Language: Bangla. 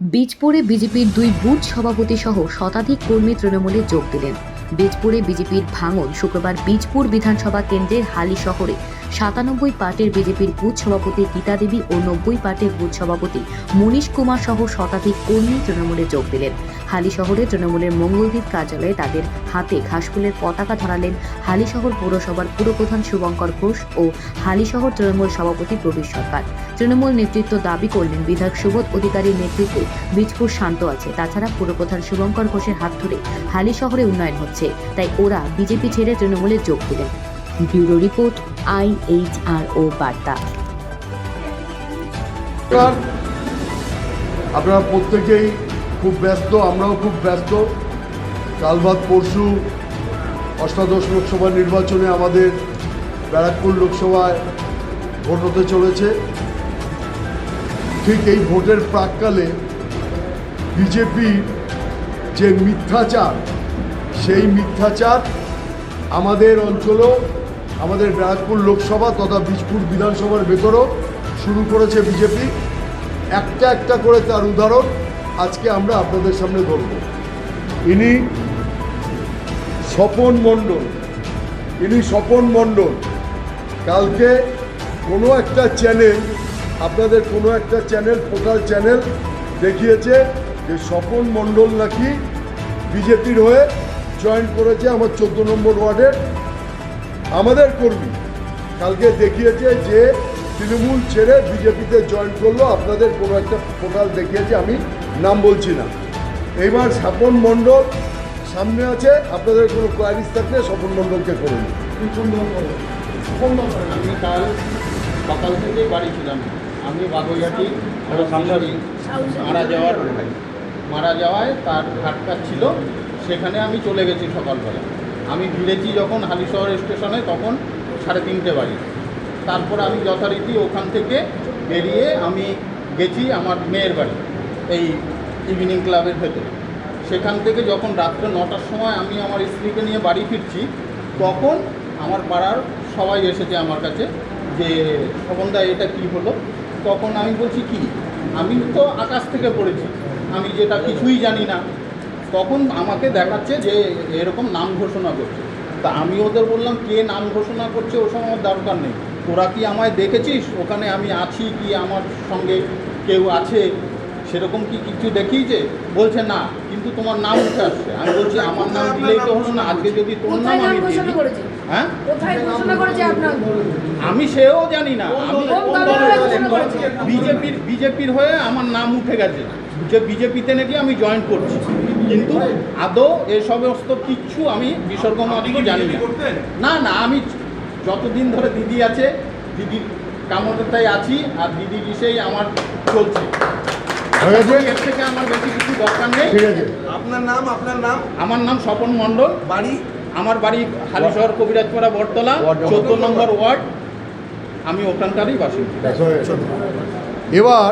বীজপুরে বিজেপির দুই বুথ সভাপতি সহ শতাধিক কর্মী তৃণমূলে যোগ দিলেন। বীজপুরে বিজেপির ভাঙন শুক্রবার বীজপুর বিধানসভা কেন্দ্রের হালি শহরে সাতানব্বই পার্টির বিজেপির বুথ সভাপতি গীতা দেবী ও নব্বই পার্টির বুথ সভাপতি মনীশ কুমার সহ শতাধিক কর্মী তৃণমূলে যোগ দিলেন। হালি শহরে তৃণমূলের মঙ্গলদ্বীপ কার্যালয়ে তাদের হাতে ঘাসফুলের পতাকা ধরালেন হালিশহর পৌরসভার পুরপ্রধান শুভঙ্কর ঘোষ ও হালিশহর তৃণমূল সভাপতি প্রবীর সরকার। তৃণমূল নেতৃত্ব দাবি করলেন, বিধায়ক সুবোধ অধিকারীর নেতৃত্বে বীজপুর শান্ত আছে। তাছাড়া পুরপ্রধান শুভঙ্কর ঘোষের হাত ধরে হালি শহরে উন্নয়ন হচ্ছে। তাই ওরা বিজেপি ছেড়ে তৃণমূলে যোগ দিলেন। Bureau report, I H R O বার্তা। আপনারা প্রত্যেকেই খুব ব্যস্ত, আমরাও খুব ব্যস্ত। কাল বাদ পরশু অষ্টাদশ লোকসভা নির্বাচনে আমাদের ব্যারাকপুর লোকসভায় ভোট হতে চলেছে। ঠিক এই ভোটের প্রাককালে বিজেপি যে মিথ্যাচার সেই মিথ্যাচার আমাদের অঞ্চলেও, আমাদের ব্যারাকপুর লোকসভা তথা বীজপুর বিধানসভার ভেতরও শুরু করেছে বিজেপি। একটা একটা করে তার উদাহরণ আজকে আমরা আপনাদের সামনে ধরব। ইনি স্বপন মণ্ডল, ইনি স্বপন মণ্ডল। কালকে কোনো একটা চ্যানেল, আপনাদের কোনো একটা চ্যানেল, পোর্টাল চ্যানেল দেখিয়েছে যে স্বপন মণ্ডল নাকি বিজেপির হয়ে জয়েন করেছে আমার চোদ্দ নম্বর ওয়ার্ডের আমাদের কর্মী। কালকে দেখিয়েছে যে তৃণমূল ছেড়ে বিজেপিতে জয়েন করল আপনাদের কোনো একটা পোর্টাল দেখিয়েছে আমি নাম বলছি না। এইবার স্বপন মণ্ডল সামনে আছে আপনাদের কোনো কোয়ারিজ থাকলে স্বপন মণ্ডলকে করুন আমি কাল সকাল থেকে বাড়ি ছিলাম। আমি বাগুইয়াটি সামনারি মারা যাওয়ার মারা যাওয়ায় তার ঘাটকা ছিল। সেখানে আমি চলে গেছি সকালবেলা। আমি ফিরেছি যখন হালিশহর স্টেশনে, তখন সাড়ে তিনটে বাড়ি তারপর আমি যথারীতি ওখান থেকে বেরিয়ে আমি গেছি আমার মেয়ের বাড়ি, এই ইভিনিং ক্লাবের ভেতরে। সেখান থেকে যখন রাত্রে নটার সময় আমি আমার স্ত্রীকে নিয়ে বাড়ি ফিরছি, তখন আমার পাড়ার সবাই এসেছে আমার কাছে যে স্বপনদা এটা কি হলো? তখন আমি বলছি, কি? আমি তো আকাশ থেকে পড়েছি। আমি যেটা কিছুই জানি না তখন আমাকে দেখাচ্ছে যে এরকম নাম ঘোষণা করছে। তা আমি ওদের বললাম কে নাম ঘোষণা করছে? ও সময় আমার দরকার নেই। তোরা কি আমায় দেখেছিস? ওখানে আমি আছি কি আমার সঙ্গে কেউ আছে? সেরকম কি কিছু দেখিয়েছে? বলছে না কিন্তু তোমার নাম উঠে আসছে। আমি বলছি আমার নাম দিলেই তো হলো না আজকে যদি তোর নাম আমি দিই হ্যাঁ? আমি সেও জানি না। আমি বিজেপির বিজেপির হয়ে আমার নাম উঠে গেছে। যে বিজেপিতে নাকি আমি জয়েন করছি। কিন্তু আদৌ এ সমস্ত কিচ্ছু আমি বিসর্গ মাত্র জানি না। না না আমি যতদিন ধরে দিদি আছে দিদির কামতায় আছি আর দিদি বিষয়েই আমার চলছে। এর থেকে আমার বেশি কিছু দরকার নেই। আপনার নাম আপনার নাম? আমার নাম স্বপন মণ্ডল। বাড়ি? আমার বাড়ি হালিশহর কবিরাজপাড়া বটতলা চোদ্দ নম্বর ওয়ার্ড। আমি ওখানকারই বাসিন্দা। এবার